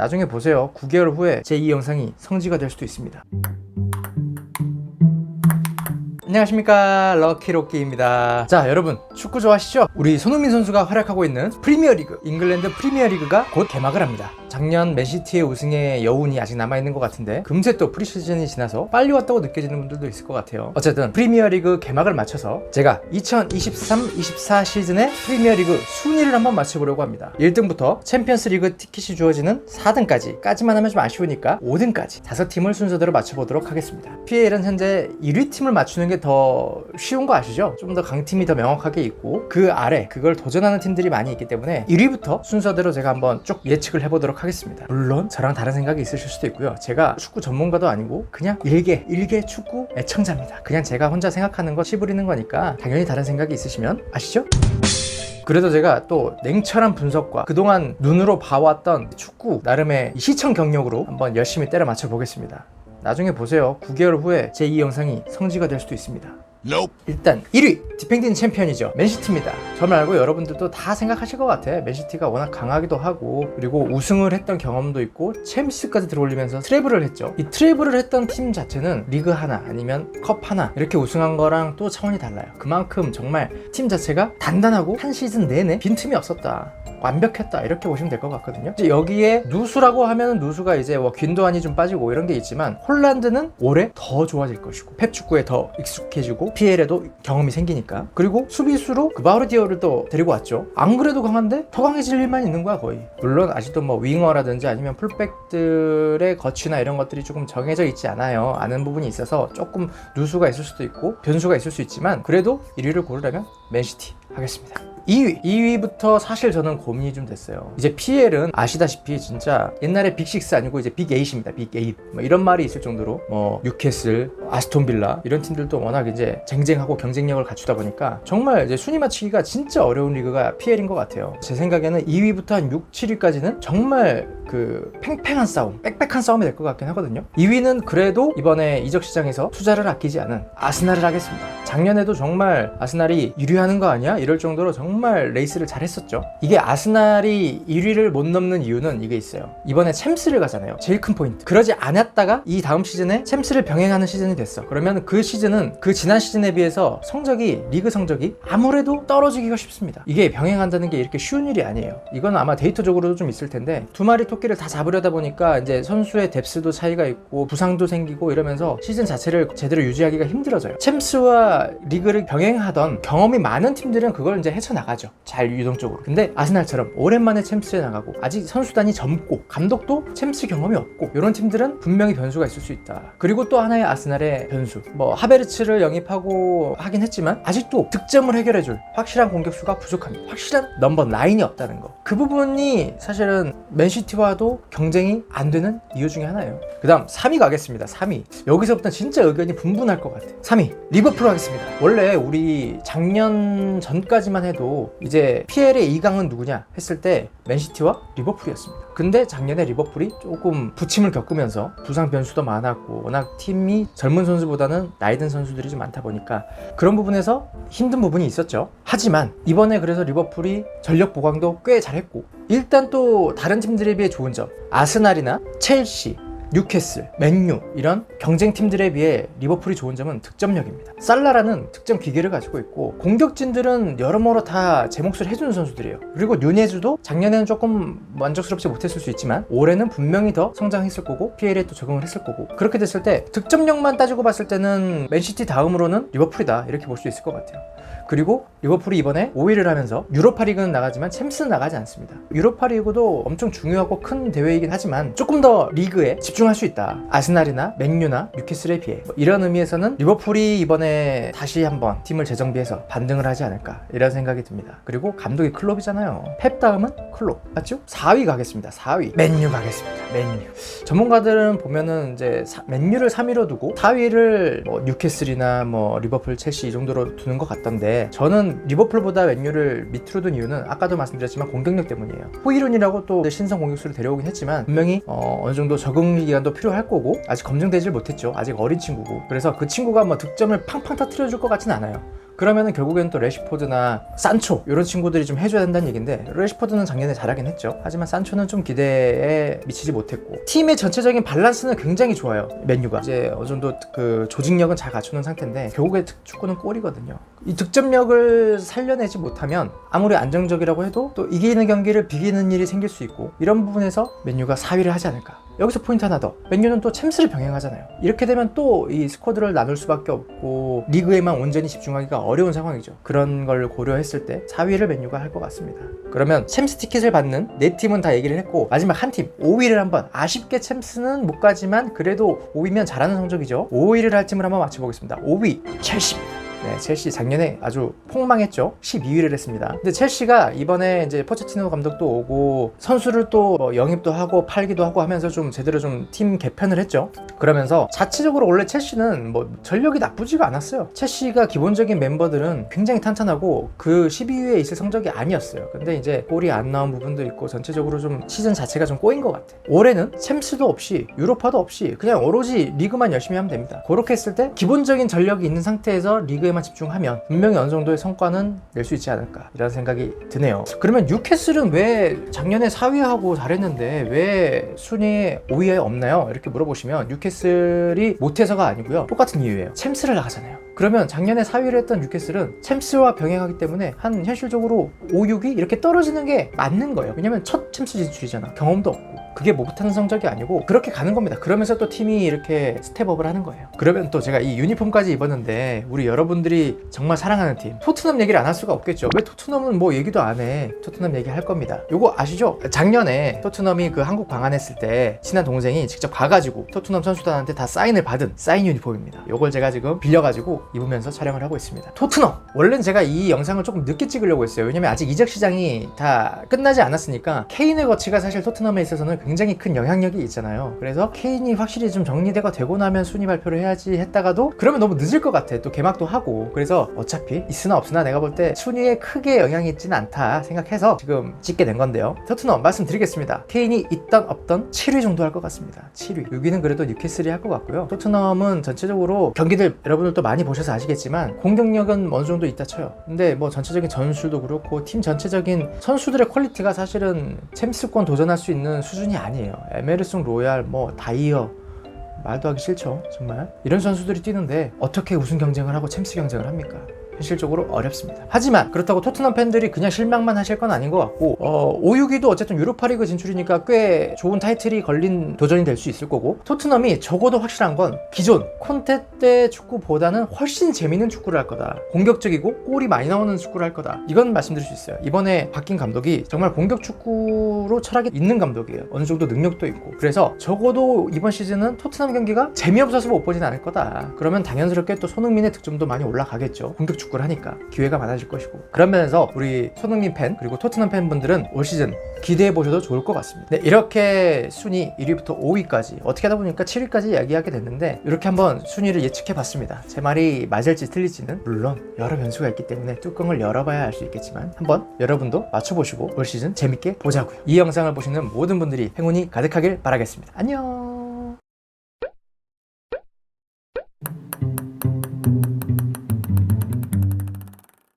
나중에 보세요. 9개월 후에 제 이 영상이 성지가 될 수도 있습니다. 안녕하십니까 럭키로키입니다 자 여러분 축구 좋아하시죠? 우리 손흥민 선수가 활약하고 있는 프리미어리그 잉글랜드 프리미어리그가 곧 개막을 합니다 작년 맨시티의 우승의 여운이 아직 남아있는 것 같은데 금세 또 프리시즌이 지나서 빨리 왔다고 느껴지는 분들도 있을 것 같아요. 어쨌든 프리미어리그 개막을 맞춰서 제가 2023-24 시즌의 프리미어리그 순위를 한번 맞춰보려고 합니다. 1등부터 챔피언스리그 티켓이 주어지는 4등까지 까지만 하면 좀 아쉬우니까 5등까지 5팀을 순서대로 맞춰보도록 하겠습니다. PL은 현재 1위 팀을 맞추는 게 더 쉬운 거 아시죠? 좀 더 강팀이 더 명확하게 있고 그 아래 그걸 도전하는 팀들이 많이 있기 때문에 1위부터 순서대로 제가 한번 쭉 예측을 해보도록 하겠습니다. 물론 저랑 다른 생각이 있으실 수도 있고요. 제가 축구 전문가도 아니고 그냥 일개 일개 축구 애청자입니다. 그냥 제가 혼자 생각하는 거 시부리는 거니까 당연히 다른 생각이 있으시면 아시죠? 그래도 제가 또 냉철한 분석과 그동안 눈으로 봐왔던 축구 나름의 시청 경력으로 한번 열심히 때려 맞춰 보겠습니다. 나중에 보세요. 9개월 후에 제 이 영상이 성지가 될 수도 있습니다. Nope. 일단 1위 디펜딩 챔피언이죠. 맨시티입니다. 저 말고 여러분들도 다 생각하실 것 같아 맨시티가 워낙 강하기도 하고 그리고 우승을 했던 경험도 있고 챔스까지 들어올리면서 트래블을 했죠. 이 트래블을 했던 팀 자체는 리그 하나 아니면 컵 하나 이렇게 우승한 거랑 또 차원이 달라요. 그만큼 정말 팀 자체가 단단하고 한 시즌 내내 빈틈이 없었다 완벽했다. 이렇게 보시면 될 것 같거든요. 여기에 누수라고 하면 누수가 이제 뭐 균도안이 좀 빠지고 이런 게 있지만 홀란드는 올해 더 좋아질 것이고 펩 축구에 더 익숙해지고 PL에도 경험이 생기니까. 그리고 수비수로 그바르디오를 또 데리고 왔죠. 안 그래도 강한데 더 강해질 일만 있는 거야 거의. 물론 아직도 뭐 윙어라든지 아니면 풀백들의 거치나 이런 것들이 조금 정해져 있지 않아요. 아는 부분이 있어서 조금 누수가 있을 수도 있고 변수가 있을 수 있지만 그래도 1위를 고르려면 맨시티 하겠습니다 2위. 2위부터 사실 저는 고민이 좀 됐어요. 이제 PL은 아시다시피 진짜 옛날에 빅6 아니고 이제 빅8입니다. 빅8. 뭐 이런 말이 있을 정도로 뭐 뉴캐슬, 아스톤 빌라 이런 팀들도 워낙 이제 쟁쟁하고 경쟁력을 갖추다 보니까 정말 이제 순위 맞추기가 진짜 어려운 리그가 PL인 것 같아요. 제 생각에는 2위부터 한 6, 7위까지는 정말 그 팽팽한 싸움, 빽빽한 싸움이 될 것 같긴 하거든요. 2위는 그래도 이번에 이적 시장에서 투자를 아끼지 않은 아스날을 하겠습니다. 작년에도 정말 아스날이 유리하는 거 아니야? 이럴 정도로 정말 레이스를 잘했었죠. 이게 아스날이 1위를 못 넘는 이유는 이게 있어요. 이번에 챔스를 가잖아요. 제일 큰 포인트. 그러지 않았다가 이 다음 시즌에 챔스를 병행하는 시즌이 됐어. 그러면 그 시즌은 그 지난 시즌에 비해서 성적이 리그 성적이 아무래도 떨어지기가 쉽습니다. 이게 병행한다는 게 이렇게 쉬운 일이 아니에요. 이건 아마 데이터적으로도 좀 있을 텐데 두 마리 토끼를 다 잡으려다 보니까 이제 선수의 뎁스도 차이가 있고 부상도 생기고 이러면서 시즌 자체를 제대로 유지하기가 힘들어져요. 챔스와 리그를 병행하던 경험이 많은 팀들은 그걸 이제 헤쳐나가죠. 잘 유동적으로. 근데 아스날처럼 오랜만에 챔스에 나가고 아직 선수단이 젊고 감독도 챔스 경험이 없고 이런 팀들은 분명히 변수가 있을 수 있다. 그리고 또 하나의 아스날의 변수. 뭐 하베르츠를 영입하고 하긴 했지만 아직도 득점을 해결해줄 확실한 공격수가 부족합니다. 확실한 넘버 9이 없다는 거. 그 부분이 사실은 맨시티와도 경쟁이 안 되는 이유 중에 하나예요. 그 다음 3위 가겠습니다. 3위. 여기서부터 진짜 의견이 분분할 것 같아요. 3위. 리버풀 하겠습니다. 원래 우리 작년 전 까지만 해도 이제 PL의 2강은 누구냐 했을 때 맨시티와 리버풀이었습니다. 근데 작년에 리버풀이 조금 부침을 겪으면서 부상 변수도 많았고 워낙 팀이 젊은 선수보다는 나이 든 선수들이 좀 많다 보니까 그런 부분에서 힘든 부분이 있었죠. 하지만 이번에 그래서 리버풀이 전력 보강도 꽤 잘했고 일단 또 다른 팀들에 비해 좋은 점 아스날이나 첼시 뉴캐슬, 맨유 이런 경쟁 팀들에 비해 리버풀이 좋은 점은 득점력입니다. 살라라는 득점 기계를 가지고 있고 공격진들은 여러모로 다 제 몫을 해주는 선수들이에요. 그리고 뉴네즈도 작년에는 조금 만족스럽지 못했을 수 있지만 올해는 분명히 더 성장했을 거고 PL에 또 적응을 했을 거고 그렇게 됐을 때 득점력만 따지고 봤을 때는 맨시티 다음으로는 리버풀이다 이렇게 볼 수 있을 것 같아요. 그리고 리버풀이 이번에 5위를 하면서 유로파리그는 나가지만 챔스는 나가지 않습니다. 유로파리그도 엄청 중요하고 큰 대회이긴 하지만 조금 더 리그에 집중 할 수 있다. 아스날이나 맨유나 뉴캐슬에 비해 뭐 이런 의미에서는 리버풀이 이번에 다시 한번 팀을 재정비해서 반등을 하지 않을까 이런 생각이 듭니다. 그리고 감독이 클롭이잖아요. 펩 다음은 클롭 맞죠? 4위 가겠습니다. 4위 맨유 가겠습니다. 맨유 전문가들은 보면은 이제 사- 맨유를 3위로 두고 4위를 뭐 뉴캐슬이나 뭐 리버풀, 첼시 이 정도로 두는 것 같던데 저는 리버풀보다 맨유를 밑으로 둔 이유는 아까도 말씀드렸지만 공격력 때문이에요. 호이룬이라고 또 신성 공격수를 데려오긴 했지만 분명히 어, 어느 정도 적응 기간도 필요할 거고 아직 검증되질 못했죠. 아직 어린 친구고 그래서 그 친구가 뭐 득점을 팡팡 터트려 줄 것 같진 않아요. 그러면은 결국엔 또 레시포드나 산초 이런 친구들이 좀 해줘야 된다는 얘기인데 레시포드는 작년에 잘하긴 했죠. 하지만 산초는 좀 기대에 미치지 못했고 팀의 전체적인 밸런스는 굉장히 좋아요. 맨유가 이제 어느 정도 그 조직력은 잘 갖추는 상태인데 결국에 특- 축구는 골이거든요. 이 득점력을 살려내지 못하면 아무리 안정적이라고 해도 또 이기는 경기를 비기는 일이 생길 수 있고 이런 부분에서 맨유가 4위를 하지 않을까. 여기서 포인트 하나 더. 맨유는 또 챔스를 병행하잖아요. 이렇게 되면 또 이 스쿼드를 나눌 수밖에 없고 리그에만 온전히 집중하기가 어려운 상황이죠. 그런 걸 고려했을 때 4위를 맨유가 할 것 같습니다. 그러면 챔스 티켓을 받는 네 팀은 다 얘기를 했고 마지막 한 팀 5위를 한번 아쉽게 챔스는 못 가지만 그래도 5위면 잘하는 성적이죠. 5위를 할 팀을 한번 맞춰보겠습니다. 5위 첼시입니다. 네, 첼시 작년에 아주 폭망했죠. 12위를 했습니다. 근데 첼시가 이번에 이제 포체티노 감독도 오고 선수를 또 뭐 영입도 하고 팔기도 하고 하면서 좀 제대로 좀 팀 개편을 했죠. 그러면서 자체적으로 원래 첼시는 뭐 전력이 나쁘지가 않았어요. 첼시가 기본적인 멤버들은 굉장히 탄탄하고 그 12위에 있을 성적이 아니었어요. 근데 이제 골이 안 나온 부분도 있고 전체적으로 좀 시즌 자체가 좀 꼬인 것 같아. 올해는 챔스도 없이 유로파도 없이 그냥 오로지 리그만 열심히 하면 됩니다. 그렇게 했을 때 기본적인 전력이 있는 상태에서 리그 에만 집중하면 분명히 어느 정도의 성과는 낼 수 있지 않을까 이런 생각이 드네요. 그러면 뉴캐슬은 왜 작년에 4위하고 잘했는데 왜 순위에 5위에 없나요? 이렇게 물어보시면 뉴캐슬이 못해서가 아니고요. 똑같은 이유예요. 챔스를 나가잖아요. 그러면 작년에 4위를 했던 뉴캐슬은 챔스와 병행하기 때문에 한 현실적으로 5, 6위 이렇게 떨어지는 게 맞는 거예요. 왜냐면 첫 챔스 진출이잖아. 경험도 없고. 그게 뭐 못하는 성적이 아니고 그렇게 가는 겁니다. 그러면서 또 팀이 이렇게 스텝업을 하는 거예요. 그러면 또 제가 이 유니폼까지 입었는데 우리 여러분들이 정말 사랑하는 팀 토트넘 얘기를 안 할 수가 없겠죠. 왜 토트넘은 뭐 얘기도 안 해? 토트넘 얘기 할 겁니다. 요거 아시죠? 작년에 토트넘이 그 한국 방한했을 때 친한 동생이 직접 가가지고 토트넘 선수단한테 다 사인을 받은 사인 유니폼입니다. 요걸 제가 지금 빌려가지고 입으면서 촬영을 하고 있습니다. 토트넘 원래는 제가 이 영상을 조금 늦게 찍으려고 했어요. 왜냐면 아직 이적 시장이 다 끝나지 않았으니까 케인의 거치가 사실 토트넘에 있어서는 굉장히 큰 영향력이 있잖아요. 그래서 케인이 확실히 좀 정리가 되고 나면 순위 발표를 해야지 했다가도 그러면 너무 늦을 것 같아. 또 개막도 하고. 그래서 어차피 있으나 없으나 내가 볼 때 순위에 크게 영향이 있지는 않다 생각해서 지금 찍게 된 건데요. 토트넘 말씀드리겠습니다. 케인이 있던 없던 7위 정도 할 것 같습니다. 7위. 6위는 그래도 뉴캐슬이 할 것 같고요. 토트넘은 전체적으로 경기들 여러분들도 많이 보 셔서 아시겠지만 공격력은 어느 정도 있다 쳐요. 근데 뭐 전체적인 전술도 그렇고 팀 전체적인 선수들의 퀄리티가 사실은 챔스권 도전할 수 있는 수준이 아니에요. 에메르송 로얄, 뭐 다이어 말도 하기 싫죠. 정말 이런 선수들이 뛰는데 어떻게 우승 경쟁을 하고 챔스 경쟁을 합니까? 현실적으로 어렵습니다. 하지만 그렇다고 토트넘 팬들이 그냥 실망만 하실 건 아닌 것 같고 어, 5, 6위도 어쨌든 유로파리그 진출이니까 꽤 좋은 타이틀이 걸린 도전이 될 수 있을 거고 토트넘이 적어도 확실한 건 기존 콘테 때 축구보다는 훨씬 재밌는 축구를 할 거다. 공격적이고 골이 많이 나오는 축구를 할 거다. 이건 말씀드릴 수 있어요. 이번에 바뀐 감독이 정말 공격 축구로 철학이 있는 감독이에요. 어느 정도 능력도 있고 그래서 적어도 이번 시즌은 토트넘 경기가 재미없어서 못 보진 않을 거다. 그러면 당연스럽게 또 손흥민의 득점도 많이 올라가겠죠. 공격 축구 축구를 하니까 기회가 많아질 것이고 그런 면에서 우리 손흥민 팬 그리고 토트넘 팬분들은 올 시즌 기대해 보셔도 좋을 것 같습니다. 네, 이렇게 순위 1위부터 5위까지 어떻게 하다 보니까 7위까지 이야기하게 됐는데 이렇게 한번 순위를 예측해 봤습니다. 제 말이 맞을지 틀릴지는 물론 여러 변수가 있기 때문에 뚜껑을 열어봐야 알 수 있겠지만 한번 여러분도 맞춰보시고 올 시즌 재밌게 보자고요. 이 영상을 보시는 모든 분들이 행운이 가득하길 바라겠습니다. 안녕.